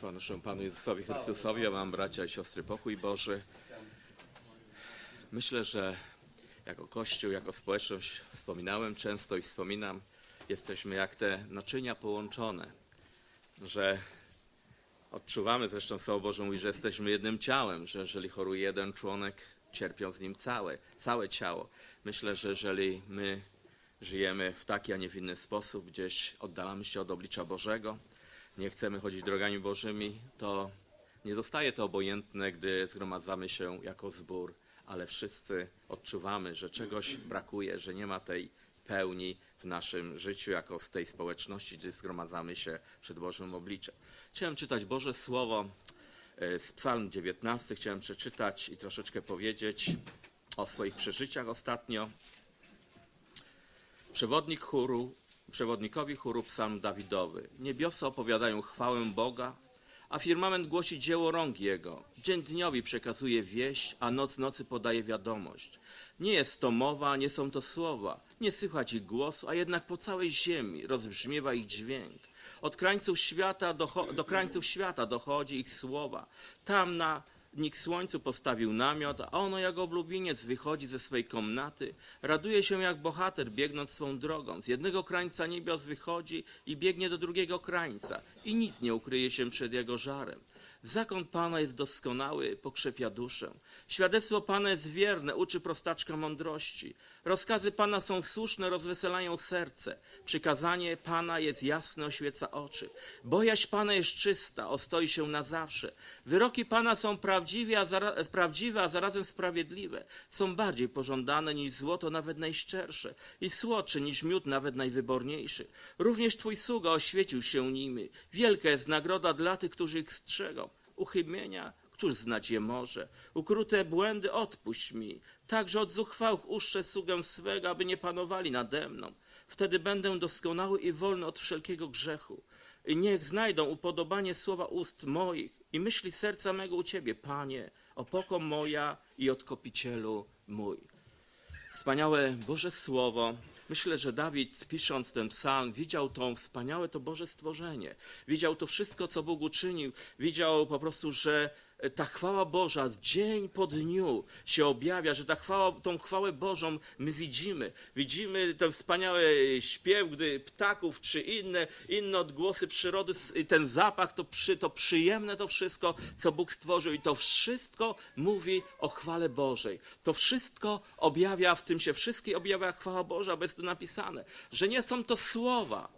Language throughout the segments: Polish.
Chwała naszemu Panu Jezusowi Chrystusowi, a mam bracia i siostry pokój Boży. Myślę, że jako Kościół, jako społeczność wspominałem często i wspominam, jesteśmy jak te naczynia połączone, że odczuwamy, zresztą Słowo Boże mówi, że jesteśmy jednym ciałem, że jeżeli choruje jeden członek, cierpią z nim całe, całe ciało. Myślę, że jeżeli my żyjemy w taki, a nie w inny sposób, gdzieś oddalamy się od oblicza Bożego, nie chcemy chodzić drogami Bożymi, to nie zostaje to obojętne, gdy zgromadzamy się jako zbór, ale wszyscy odczuwamy, że czegoś brakuje, że nie ma tej pełni w naszym życiu, jako z tej społeczności, gdzie zgromadzamy się przed Bożym obliczem. Chciałem czytać Boże Słowo e, z Psalm 19, chciałem przeczytać i troszeczkę powiedzieć o swoich przeżyciach ostatnio. Przewodnik chóru, przewodnikowi chóru psalm Dawidowy. Niebiosa opowiadają chwałę Boga, a firmament głosi dzieło rąk Jego. Dzień dniowi przekazuje wieść, a noc nocy podaje wiadomość. Nie jest to mowa, nie są to słowa, nie słychać ich głosu, a jednak po całej ziemi rozbrzmiewa ich dźwięk. Od krańców świata docho- do krańców świata dochodzi ich słowa. Tam na Nikt słońcu postawił namiot, a ono jak oblubieniec wychodzi ze swej komnaty. Raduje się jak bohater, biegnąc swą drogą. Z jednego krańca niebios wychodzi i biegnie do drugiego krańca. I nic nie ukryje się przed jego żarem. Zakon Pana jest doskonały, pokrzepia duszę. Świadectwo Pana jest wierne, uczy prostaczka mądrości. Rozkazy Pana są słuszne, rozweselają serce. Przykazanie Pana jest jasne, oświeca oczy. Bojaźń Pana jest czysta, ostoi się na zawsze. Wyroki Pana są prawdziwe, a, zara- prawdziwe, a zarazem sprawiedliwe. Są bardziej pożądane niż złoto, nawet najszczersze, i słodsze niż miód, nawet najwyborniejszy. Również Twój sługa oświecił się nimi. Wielka jest nagroda dla tych, którzy ich strzegą. Uchybienia Któż znać je może? Ukrute błędy odpuść mi. Także od zuchwałych uszczę sługę swego, aby nie panowali nade mną. Wtedy będę doskonały i wolny od wszelkiego grzechu. I niech znajdą upodobanie słowa ust moich i myśli serca mego u Ciebie, Panie, opoko moja i odkopicielu mój. Wspaniałe Boże Słowo. Myślę, że Dawid, pisząc ten psalm, widział to wspaniałe to Boże stworzenie. Widział to wszystko, co Bóg uczynił. Widział po prostu, że ta chwała Boża dzień po dniu się objawia, że ta chwała, tą chwałę Bożą my widzimy. Widzimy ten wspaniały śpiew, gdy ptaków czy inne, inne odgłosy przyrody, ten zapach, to, przy, to przyjemne to wszystko, co Bóg stworzył i to wszystko mówi o chwale Bożej. To wszystko objawia, w tym się wszystkie objawia chwała Boża, bo jest tu napisane, że nie są to słowa,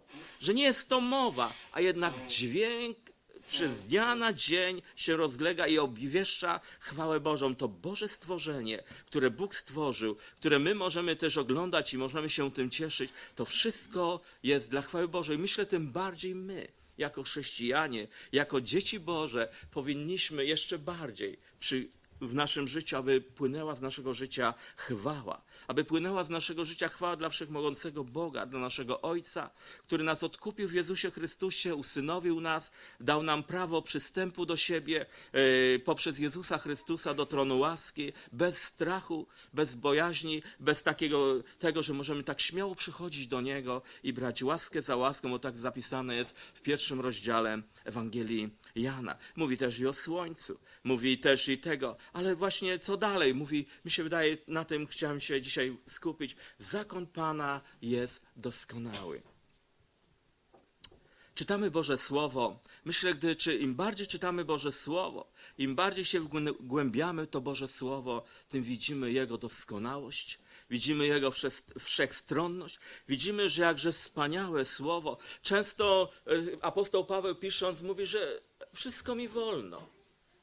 że nie jest to mowa, a jednak dźwięk przez dnia na dzień się rozlega i obwieszcza chwałę Bożą. To Boże stworzenie, które Bóg stworzył, które my możemy też oglądać i możemy się tym cieszyć, to wszystko jest dla chwały Bożej. Myślę tym bardziej my, jako chrześcijanie, jako dzieci Boże, powinniśmy jeszcze bardziej przy w naszym życiu, aby płynęła z naszego życia chwała, aby płynęła z naszego życia chwała dla wszechmogącego Boga, dla naszego Ojca, który nas odkupił w Jezusie Chrystusie, usynowił nas, dał nam prawo przystępu do siebie e, poprzez Jezusa Chrystusa do tronu łaski, bez strachu, bez bojaźni, bez takiego tego, że możemy tak śmiało przychodzić do Niego i brać łaskę za łaską, bo tak zapisane jest w pierwszym rozdziale Ewangelii Jana. Mówi też i o słońcu, mówi też i tego, ale właśnie co dalej? Mówi, mi się wydaje, na tym chciałem się dzisiaj skupić. Zakon Pana jest doskonały. Czytamy Boże Słowo. Myślę, gdy czy im bardziej czytamy Boże Słowo, im bardziej się wgłębiamy to Boże Słowo, tym widzimy Jego doskonałość, widzimy Jego wszech- wszechstronność, widzimy, że jakże wspaniałe Słowo. Często e, apostoł Paweł pisząc mówi, że wszystko mi wolno,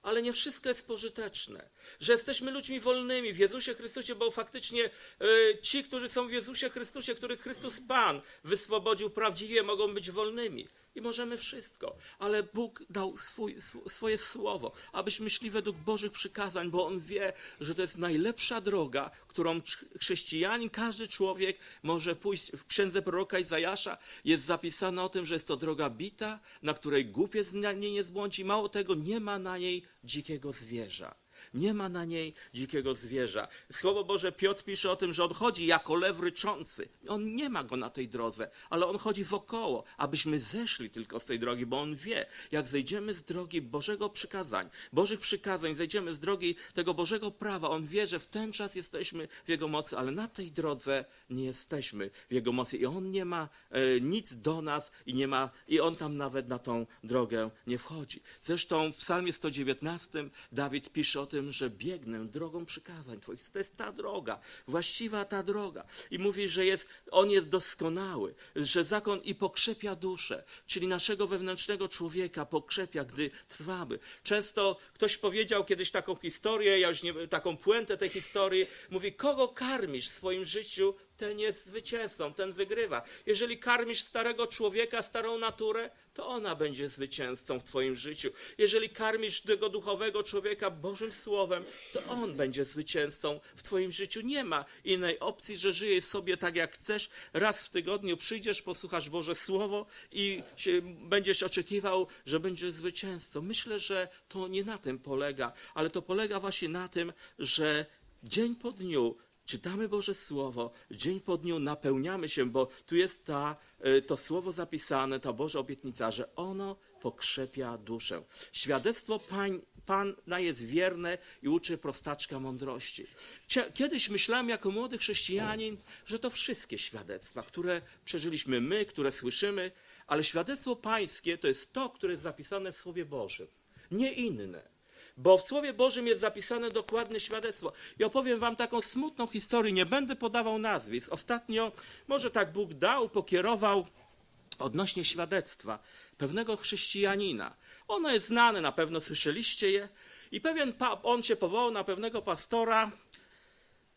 ale nie wszystko jest pożyteczne. Że jesteśmy ludźmi wolnymi w Jezusie Chrystusie, bo faktycznie e, ci, którzy są w Jezusie Chrystusie, których Chrystus Pan wyswobodził prawdziwie, mogą być wolnymi. I możemy wszystko, ale Bóg dał swój, sw- swoje słowo, abyśmy szli według Bożych przykazań, bo On wie, że to jest najlepsza droga, którą chrz- chrześcijanin, każdy człowiek może pójść. W księdze proroka Izajasza jest zapisane o tym, że jest to droga bita, na której głupiec na niej nie zbłądzi. Mało tego, nie ma na niej dzikiego zwierza. Nie ma na niej dzikiego zwierza. Słowo Boże, Piotr pisze o tym, że on chodzi jako lew ryczący. On nie ma go na tej drodze, ale on chodzi wokoło, abyśmy zeszli tylko z tej drogi, bo on wie, jak zejdziemy z drogi Bożego przykazań, Bożych przykazań, zejdziemy z drogi tego Bożego prawa, on wie, że w ten czas jesteśmy w Jego mocy, ale na tej drodze nie jesteśmy w Jego mocy i On nie ma e, nic do nas i nie ma, i On tam nawet na tą drogę nie wchodzi. Zresztą w psalmie 119 Dawid pisze o tym, że biegnę drogą przykazań Twoich. To jest ta droga, właściwa ta droga. I mówi, że jest, On jest doskonały, że zakon i pokrzepia duszę, czyli naszego wewnętrznego człowieka pokrzepia, gdy trwamy. Często ktoś powiedział kiedyś taką historię, ja już nie taką puentę tej historii, mówi, kogo karmisz w swoim życiu, ten jest zwycięzcą, ten wygrywa. Jeżeli karmisz starego człowieka, starą naturę, to ona będzie zwycięzcą w Twoim życiu. Jeżeli karmisz tego duchowego człowieka Bożym Słowem, to on będzie zwycięzcą w Twoim życiu. Nie ma innej opcji, że żyjesz sobie tak jak chcesz. Raz w tygodniu przyjdziesz, posłuchasz Boże Słowo i będziesz oczekiwał, że będziesz zwycięzcą. Myślę, że to nie na tym polega, ale to polega właśnie na tym, że dzień po dniu Czytamy Boże Słowo, dzień po dniu napełniamy się, bo tu jest ta, y, to słowo zapisane, ta Boża obietnica, że ono pokrzepia duszę. Świadectwo pań, Pana jest wierne i uczy prostaczka mądrości. Kiedyś myślałem jako młody chrześcijanin, że to wszystkie świadectwa, które przeżyliśmy my, które słyszymy, ale świadectwo pańskie to jest to, które jest zapisane w Słowie Bożym, nie inne. Bo w Słowie Bożym jest zapisane dokładne świadectwo. I opowiem wam taką smutną historię, nie będę podawał nazwisk. Ostatnio, może tak Bóg dał, pokierował odnośnie świadectwa pewnego chrześcijanina. Ono jest znane, na pewno słyszeliście je. I pewien, on się powołał na pewnego pastora,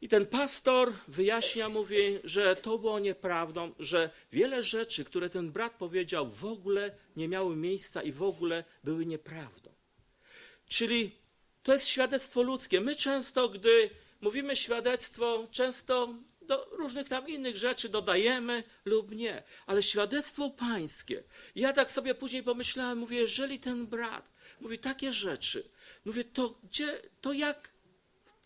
i ten pastor wyjaśnia, mówi, że to było nieprawdą, że wiele rzeczy, które ten brat powiedział, w ogóle nie miały miejsca i w ogóle były nieprawdą. Czyli to jest świadectwo ludzkie. My często, gdy mówimy świadectwo, często do różnych tam innych rzeczy dodajemy lub nie, ale świadectwo pańskie. Ja tak sobie później pomyślałem, mówię, jeżeli ten brat mówi takie rzeczy, mówię, to gdzie, to jak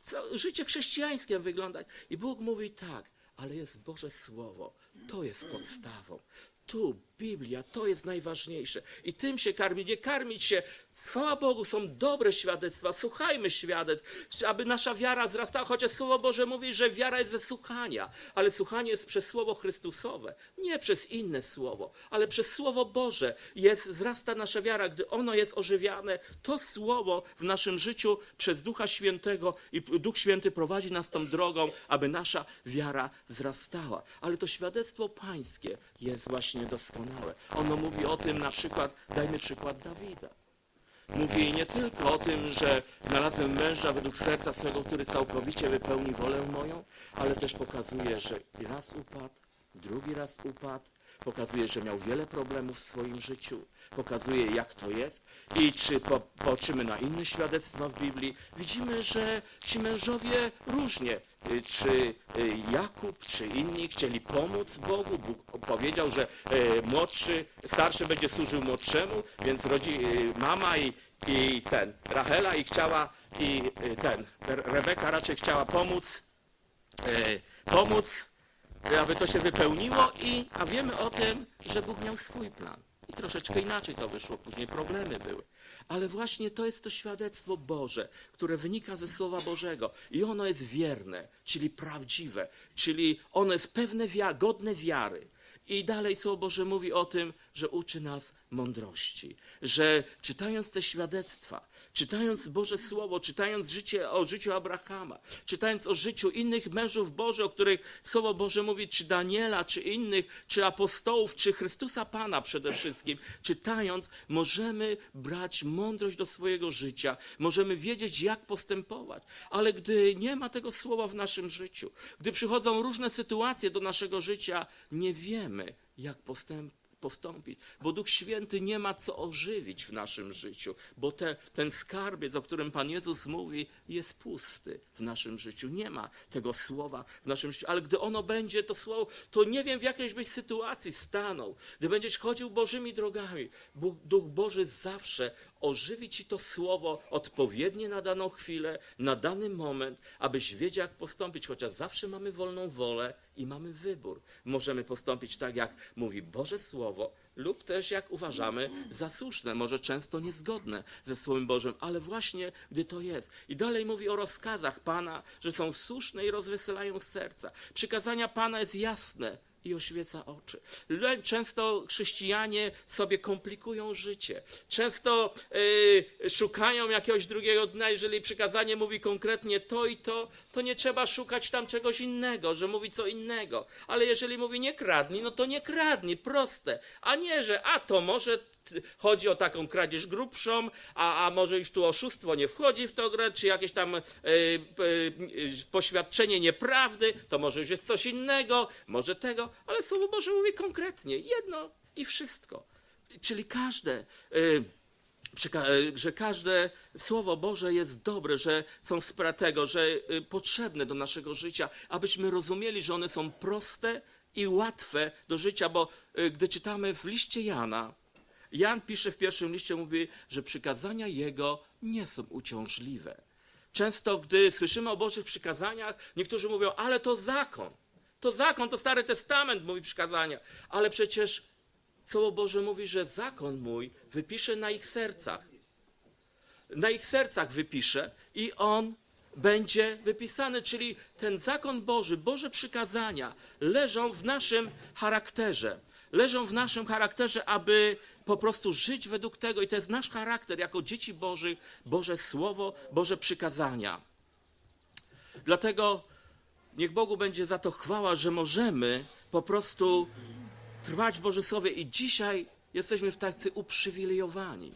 co, życie chrześcijańskie wyglądać? I Bóg mówi tak, ale jest Boże Słowo, to jest podstawą. Tu Biblia, to jest najważniejsze. I tym się karmi, nie karmić się. Chwała Bogu, są dobre świadectwa. Słuchajmy świadectw, aby nasza wiara wzrastała. Chociaż Słowo Boże mówi, że wiara jest ze słuchania, ale słuchanie jest przez Słowo Chrystusowe. Nie przez inne Słowo, ale przez Słowo Boże jest, wzrasta nasza wiara. Gdy ono jest ożywiane, to Słowo w naszym życiu przez Ducha Świętego i Duch Święty prowadzi nas tą drogą, aby nasza wiara wzrastała. Ale to świadectwo pańskie jest właśnie doskonałe. Ono mówi o tym na przykład, dajmy przykład Dawida. Mówi nie tylko o tym, że znalazłem męża według serca swego, który całkowicie wypełni wolę moją, ale też pokazuje, że raz upadł, drugi raz upadł, pokazuje, że miał wiele problemów w swoim życiu, pokazuje jak to jest i czy po, na inne świadectwa w Biblii, widzimy, że ci mężowie różnie, y, czy y, Jakub, czy inni chcieli pomóc Bogu. Bóg powiedział, że y, młodszy, starszy będzie służył młodszemu, więc rodzi mama i, i ten, Rachela i chciała, i ten, Re- Rebeka raczej chciała pomóc, pomóc aby to się wypełniło i, a wiemy o tym, że Bóg miał swój plan. I troszeczkę inaczej to wyszło, później problemy były. Ale właśnie to jest to świadectwo Boże, które wynika ze Słowa Bożego i ono jest wierne, czyli prawdziwe, czyli ono jest pewne, godne wiary. I dalej Słowo Boże mówi o tym, że uczy nas mądrości, że czytając te świadectwa, czytając Boże Słowo, czytając życie, o życiu Abrahama, czytając o życiu innych mężów Bożych, o których Słowo Boże mówi, czy Daniela, czy innych, czy apostołów, czy Chrystusa Pana przede wszystkim, czytając, możemy brać mądrość do swojego życia, możemy wiedzieć, jak postępować. Ale gdy nie ma tego Słowa w naszym życiu, gdy przychodzą różne sytuacje do naszego życia, nie wiemy, jak postępować postąpić, bo Duch Święty nie ma co ożywić w naszym życiu, bo te, ten skarbiec, o którym Pan Jezus mówi, jest pusty w naszym życiu. Nie ma tego słowa w naszym życiu, ale gdy ono będzie, to słowo, to nie wiem, w jakiejś byś sytuacji stanął, gdy będziesz chodził Bożymi drogami, Bóg, Duch Boży zawsze ożywi ci to słowo odpowiednie na daną chwilę, na dany moment, abyś wiedział, jak postąpić, chociaż zawsze mamy wolną wolę i mamy wybór. Możemy postąpić tak, jak mówi Boże Słowo, lub też jak uważamy za słuszne, może często niezgodne ze Słowem Bożym, ale właśnie gdy to jest. I dalej mówi o rozkazach Pana, że są słuszne i rozweselają serca. Przykazania Pana jest jasne i oświeca oczy. Często chrześcijanie sobie komplikują życie. Często y, szukają jakiegoś drugiego dna. Jeżeli przykazanie mówi konkretnie to i to, to nie trzeba szukać tam czegoś innego, że mówi co innego. Ale jeżeli mówi nie kradnij, no to nie kradnij, proste. A nie, że a to może chodzi o taką kradzież grubszą, a, a może już tu oszustwo nie wchodzi w to grę, czy jakieś tam y, y, poświadczenie nieprawdy, to może już jest coś innego, może tego, ale Słowo Boże mówi konkretnie, jedno i wszystko. Czyli każde, y, że każde Słowo Boże jest dobre, że są spra tego, że potrzebne do naszego życia, abyśmy rozumieli, że one są proste i łatwe do życia, bo gdy czytamy w liście Jana, Jan pisze w pierwszym liście, mówi, że przykazania Jego nie są uciążliwe. Często, gdy słyszymy o Bożych przykazaniach, niektórzy mówią, ale to zakon. To zakon, to Stary Testament mówi przykazania. Ale przecież Słowo Boże mówi, że zakon mój wypiszę na ich sercach. Na ich sercach wypiszę i on będzie wypisany, czyli ten zakon Boży, Boże przykazania leżą w naszym charakterze. Leżą w naszym charakterze, aby po prostu żyć według tego. I to jest nasz charakter jako dzieci Bożych, Boże Słowo, Boże przykazania. Dlatego niech Bogu będzie za to chwała, że możemy po prostu trwać w Boże Słowie i dzisiaj jesteśmy w tacy uprzywilejowani,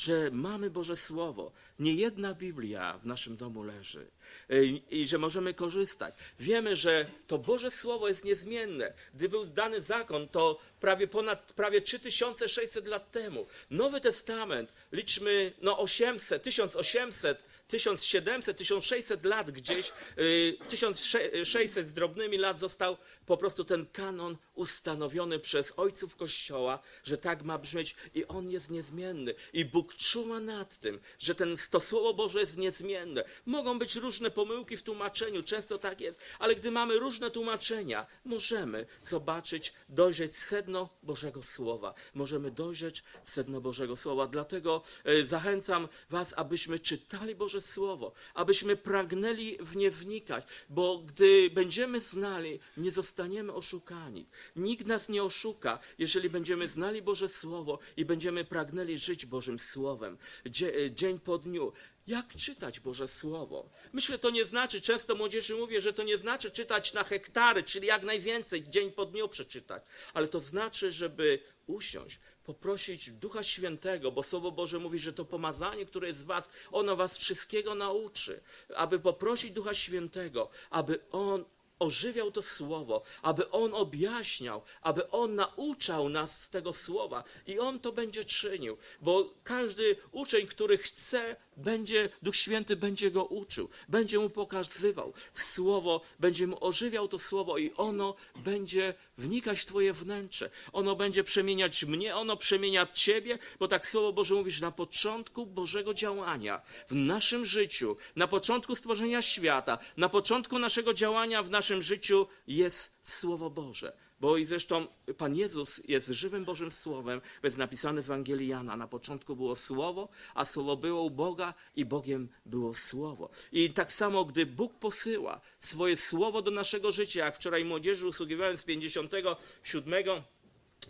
że mamy Boże Słowo. Nie jedna Biblia w naszym domu leży i, i że możemy korzystać. Wiemy, że to Boże Słowo jest niezmienne. Gdy był dany zakon, to prawie ponad prawie 3600 lat temu. Nowy Testament, liczmy no 800, 1800 1700, 1600 lat gdzieś, y, 1600 z drobnymi lat został po prostu ten kanon ustanowiony przez ojców Kościoła, że tak ma brzmieć i on jest niezmienny. I Bóg czuwa nad tym, że ten, to Słowo Boże jest niezmienne. Mogą być różne pomyłki w tłumaczeniu, często tak jest, ale gdy mamy różne tłumaczenia, możemy zobaczyć, dojrzeć sedno Bożego Słowa. Możemy dojrzeć sedno Bożego Słowa. Dlatego e, zachęcam Was, abyśmy czytali Boże Słowo, abyśmy pragnęli w nie wnikać, bo gdy będziemy znali, nie zostaniemy oszukani. Nikt nas nie oszuka, jeżeli będziemy znali Boże Słowo i będziemy pragnęli żyć Bożym Słowem e, dzień po dniu. Jak czytać Boże Słowo? Myślę, to nie znaczy, często młodzieży mówię, że to nie znaczy czytać na hektary, czyli jak najwięcej, dzień po dniu przeczytać, ale to znaczy, żeby usiąść, poprosić Ducha Świętego, bo Słowo Boże mówi, że to pomazanie, które jest w was, ono was wszystkiego nauczy, aby poprosić Ducha Świętego, aby On ożywiał to słowo, aby on objaśniał, aby on nauczał nas z tego słowa. I on to będzie czynił, bo każdy uczeń, który chce, będzie, Duch Święty będzie go uczył, będzie mu pokazywał słowo, będzie mu ożywiał to słowo i ono będzie wnikać w twoje wnętrze, ono będzie przemieniać mnie, ono przemienia ciebie, bo tak Słowo Boże mówi, że na początku Bożego działania w naszym życiu, na początku stworzenia świata, na początku naszego działania w naszym życiu jest Słowo Boże. Bo i zresztą Pan Jezus jest żywym Bożym Słowem, jest napisane w Ewangelii Jana. Na początku było Słowo, a Słowo było u Boga i Bogiem było Słowo. I tak samo, gdy Bóg posyła swoje Słowo do naszego życia, jak wczoraj młodzieży usługiwałem z 57,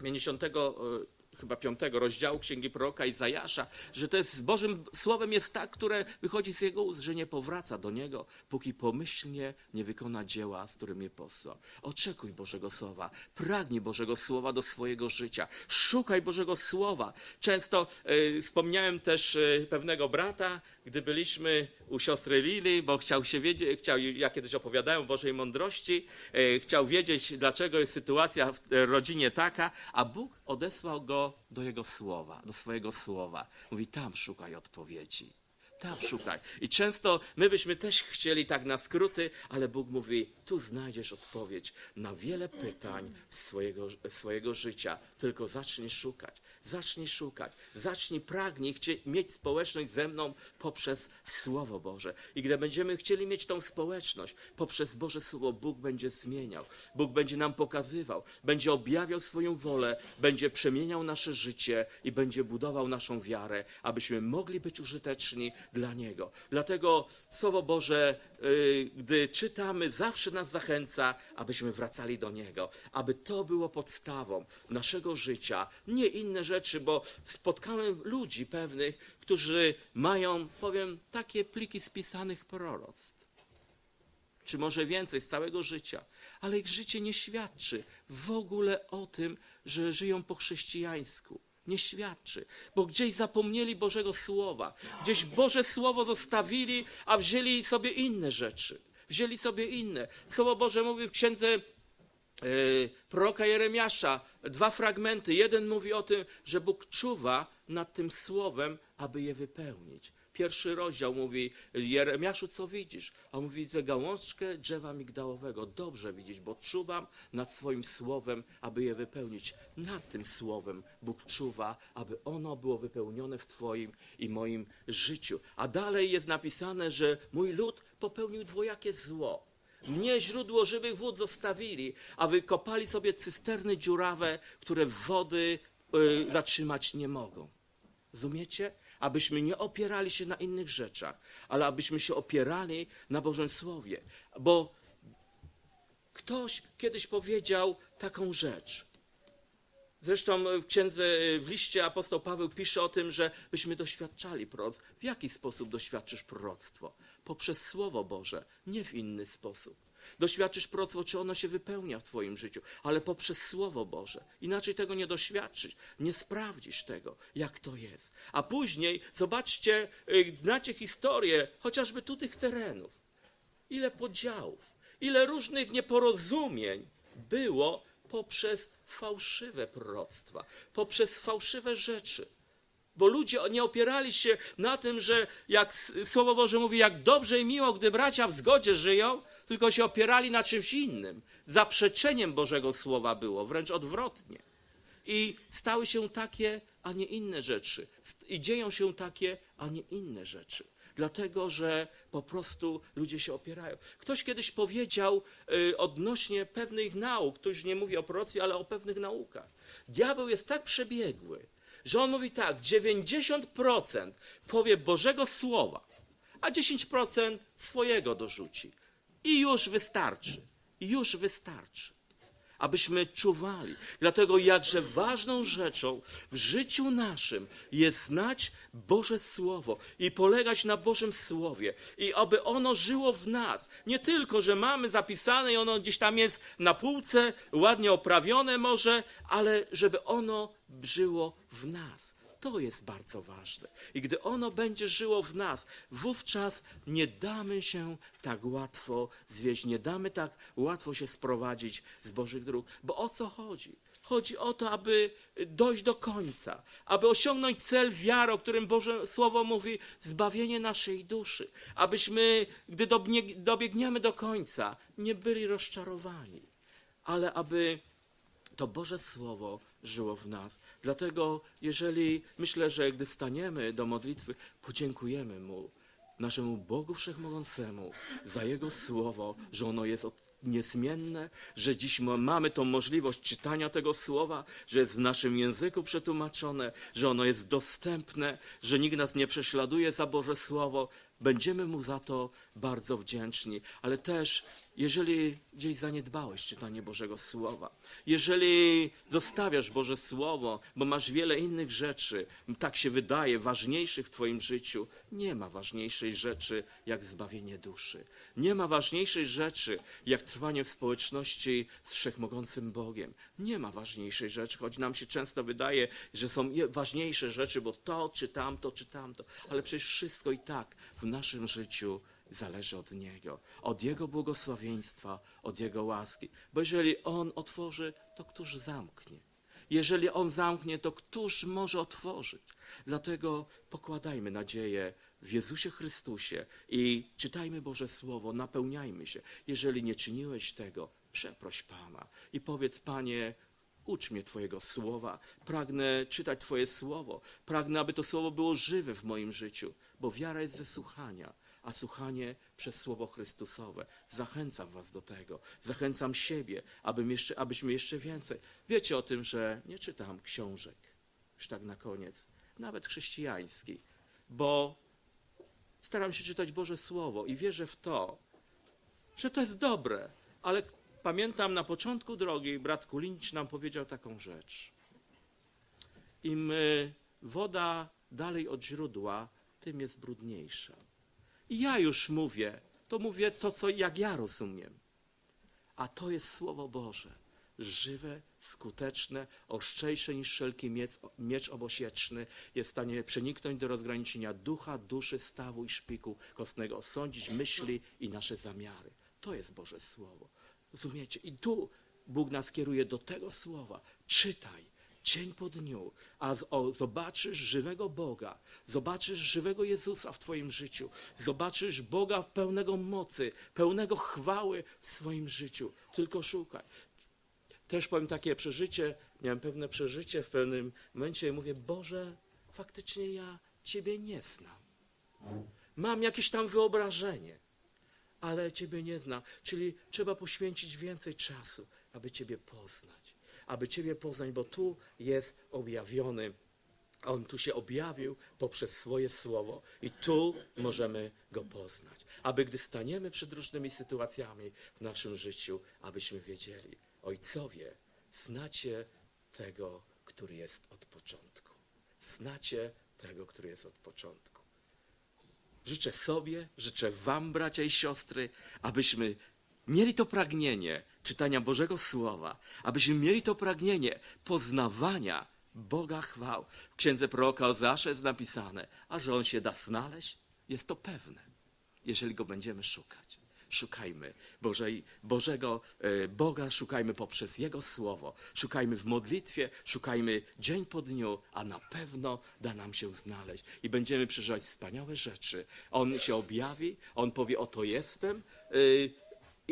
50 e, chyba piątego rozdziału Księgi Proroka Izajasza, że to jest Bożym Słowem jest tak, które wychodzi z Jego ust, że nie powraca do Niego, póki pomyślnie nie wykona dzieła, z którym je posłał. Oczekuj Bożego Słowa, pragnij Bożego Słowa do swojego życia, szukaj Bożego Słowa. Często e, wspomniałem też e, pewnego brata, gdy byliśmy u siostry Lili, bo chciał się wiedzieć, chciał, ja kiedyś opowiadałem o Bożej mądrości, e, chciał wiedzieć, dlaczego jest sytuacja w e, rodzinie taka, a Bóg odesłał go do jego słowa, do swojego słowa. Mówi, tam szukaj odpowiedzi. tam szukaj. I często my byśmy też chcieli tak na skróty, ale Bóg mówi, tu znajdziesz odpowiedź na wiele pytań swojego, swojego życia. Tylko zacznij szukać, zacznij szukać, zacznij pragnij chcie, mieć społeczność ze mną poprzez Słowo Boże. I gdy będziemy chcieli mieć tą społeczność poprzez Boże Słowo, Bóg będzie zmieniał, Bóg będzie nam pokazywał, będzie objawiał swoją wolę, będzie przemieniał nasze życie i będzie budował naszą wiarę, abyśmy mogli być użyteczni dla Niego. Dlatego Słowo Boże, y, gdy czytamy, zawsze nas zachęca, abyśmy wracali do Niego, aby to było podstawą naszego życia, nie inne rzeczy, bo spotkałem ludzi pewnych, którzy mają, powiem, takie pliki spisanych proroctw czy może więcej z całego życia, ale ich życie nie świadczy w ogóle o tym, że żyją po chrześcijańsku. Nie świadczy, bo gdzieś zapomnieli Bożego Słowa, gdzieś Boże Słowo zostawili, a wzięli sobie inne rzeczy. Wzięli sobie inne. Słowo Boże mówi w księdze proroka Jeremiasza dwa fragmenty. Jeden mówi o tym, że Bóg czuwa nad tym słowem, aby je wypełnić. Pierwszy rozdział mówi, Jeremiaszu, co widzisz? A on mówi, widzę gałązkę drzewa migdałowego. Dobrze widzisz, bo czuwam nad swoim słowem, aby je wypełnić. Nad tym słowem Bóg czuwa, aby ono było wypełnione w Twoim i moim życiu. A dalej jest napisane, że mój lud popełnił dwojakie zło. Mnie źródło żywych wód zostawili, a wykopali sobie cysterny dziurawe, które wody y, zatrzymać nie mogą. Rozumiecie? Abyśmy nie opierali się na innych rzeczach, ale abyśmy się opierali na Bożym Słowie. Bo ktoś kiedyś powiedział taką rzecz. Zresztą w księdze, w liście apostoł Paweł pisze o tym, że byśmy doświadczali proroc. W jaki sposób doświadczysz proroctwo? Poprzez Słowo Boże, nie w inny sposób. Doświadczysz proroctwo, czy ono się wypełnia w Twoim życiu, ale poprzez Słowo Boże. Inaczej tego nie doświadczysz, nie sprawdzisz tego, jak to jest. A później, zobaczcie, y, znacie historię chociażby tu tych terenów. Ile podziałów, ile różnych nieporozumień było poprzez fałszywe proroctwa, poprzez fałszywe rzeczy. Bo ludzie nie opierali się na tym, że jak Słowo Boże mówi, jak dobrze i miło, gdy bracia w zgodzie żyją, tylko się opierali na czymś innym. Zaprzeczeniem Bożego Słowa było, wręcz odwrotnie. I stały się takie, a nie inne rzeczy. I dzieją się takie, a nie inne rzeczy. Dlatego, że po prostu ludzie się opierają. Ktoś kiedyś powiedział y, odnośnie pewnych nauk, tu już nie mówi o proroctwie, ale o pewnych naukach. Diabeł jest tak przebiegły, że on mówi tak, 90% powie Bożego Słowa, a 10% swojego dorzuci. I już wystarczy. I już wystarczy abyśmy czuwali. Dlatego jakże ważną rzeczą w życiu naszym jest znać Boże Słowo i polegać na Bożym Słowie i aby ono żyło w nas. Nie tylko, że mamy zapisane i ono gdzieś tam jest na półce, ładnie oprawione może, ale żeby ono żyło w nas. To jest bardzo ważne. I gdy ono będzie żyło w nas, wówczas nie damy się tak łatwo zwieść, nie damy tak łatwo się sprowadzić z Bożych dróg. Bo o co chodzi? Chodzi o to, aby dojść do końca, aby osiągnąć cel wiary, o którym Boże Słowo mówi, zbawienie naszej duszy. Abyśmy, gdy dobiegniemy do końca, nie byli rozczarowani, ale aby to Boże Słowo żyło w nas. Dlatego, jeżeli myślę, że gdy staniemy do modlitwy, podziękujemy Mu, naszemu Bogu Wszechmogącemu, za Jego Słowo, że ono jest niezmienne, że dziś ma- mamy tą możliwość czytania tego Słowa, że jest w naszym języku przetłumaczone, że ono jest dostępne, że nikt nas nie prześladuje za Boże Słowo. Będziemy Mu za to bardzo wdzięczni, ale też, jeżeli gdzieś zaniedbałeś czytanie Bożego Słowa, jeżeli zostawiasz Boże Słowo, bo masz wiele innych rzeczy, tak się wydaje, ważniejszych w Twoim życiu, nie ma ważniejszej rzeczy jak zbawienie duszy. Nie ma ważniejszej rzeczy jak trwanie w społeczności z Wszechmogącym Bogiem. Nie ma ważniejszej rzeczy, choć nam się często wydaje, że są ważniejsze rzeczy, bo to czy tamto, czy tamto, ale przecież wszystko i tak w naszym życiu zależy od Niego, od Jego błogosławieństwa, od Jego łaski. Bo jeżeli On otworzy, to któż zamknie? Jeżeli On zamknie, to któż może otworzyć? Dlatego pokładajmy nadzieję w Jezusie Chrystusie i czytajmy Boże Słowo, napełniajmy się. Jeżeli nie czyniłeś tego, przeproś Pana i powiedz, Panie, Ucz mnie Twojego słowa. Pragnę czytać Twoje słowo. Pragnę, aby to słowo było żywe w moim życiu, bo wiara jest ze słuchania, a słuchanie przez słowo Chrystusowe. Zachęcam Was do tego. Zachęcam siebie, abym jeszcze, abyśmy jeszcze więcej. Wiecie o tym, że nie czytam książek, już tak na koniec, nawet chrześcijańskich, bo staram się czytać Boże Słowo i wierzę w to, że to jest dobre, ale pamiętam na początku drogi brat Kulinicz nam powiedział taką rzecz. Im y, woda dalej od źródła, tym jest brudniejsza. I ja już mówię, to mówię to, co jak ja rozumiem. A to jest Słowo Boże. Żywe, skuteczne, ostrzejsze niż wszelki miecz, miecz obosieczny, jest w stanie przeniknąć do rozgraniczenia ducha, duszy, stawu i szpiku kostnego, osądzić myśli i nasze zamiary. To jest Boże Słowo. Rozumiecie? I tu Bóg nas kieruje do tego Słowa. Czytaj, dzień po dniu, a zobaczysz żywego Boga, zobaczysz żywego Jezusa w Twoim życiu, zobaczysz Boga pełnego mocy, pełnego chwały w swoim życiu. Tylko szukaj. Też powiem takie przeżycie, miałem pewne przeżycie w pewnym momencie i mówię, Boże, faktycznie ja Ciebie nie znam. Mam jakieś tam wyobrażenie, ale Ciebie nie znam. Czyli trzeba poświęcić więcej czasu, aby Ciebie poznać. Aby Ciebie poznać, bo tu jest objawiony. On tu się objawił poprzez swoje słowo i tu możemy go poznać. Aby gdy staniemy przed różnymi sytuacjami w naszym życiu, abyśmy wiedzieli, ojcowie, znacie tego, który jest od początku. Znacie tego, który jest od początku. Życzę sobie, życzę Wam, bracia i siostry, abyśmy mieli to pragnienie czytania Bożego Słowa, abyśmy mieli to pragnienie poznawania Boga chwał. W księdze proroka Ozasza jest napisane, a że On się da znaleźć, jest to pewne, jeżeli Go będziemy szukać. Szukajmy Bożej, Bożego e, Boga, szukajmy poprzez Jego Słowo, szukajmy w modlitwie, szukajmy dzień po dniu, a na pewno da nam się znaleźć i będziemy przeżywać wspaniałe rzeczy. On się objawi, On powie, oto jestem y,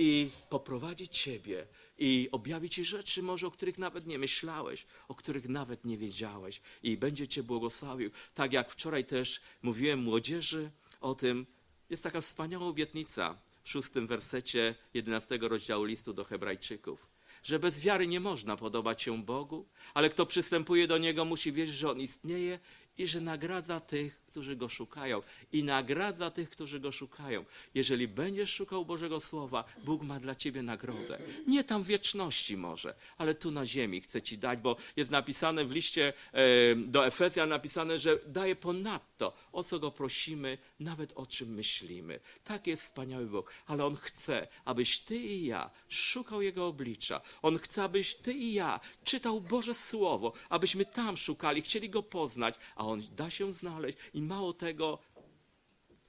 i poprowadzi Ciebie i objawi Ci rzeczy może, o których nawet nie myślałeś, o których nawet nie wiedziałeś i będzie Cię błogosławił. Tak jak wczoraj też mówiłem młodzieży o tym, jest taka wspaniała obietnica w szóstym wersecie 11 rozdziału listu do Hebrajczyków, że bez wiary nie można podobać się Bogu, ale kto przystępuje do Niego musi wiedzieć, że On istnieje i że nagradza tych, którzy Go szukają. I nagradza tych, którzy Go szukają. Jeżeli będziesz szukał Bożego Słowa, Bóg ma dla Ciebie nagrodę. Nie tam wieczności może, ale tu na ziemi chce Ci dać, bo jest napisane w liście e, do Efezjan, napisane, że daje ponadto, o co Go prosimy, nawet o czym myślimy. Tak jest wspaniały Bóg, ale On chce, abyś Ty i ja szukał Jego oblicza. On chce, abyś Ty i ja czytał Boże Słowo, abyśmy tam szukali, chcieli Go poznać, a On da się znaleźć i mało tego,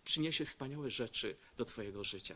przyniesie wspaniałe rzeczy do Twojego życia.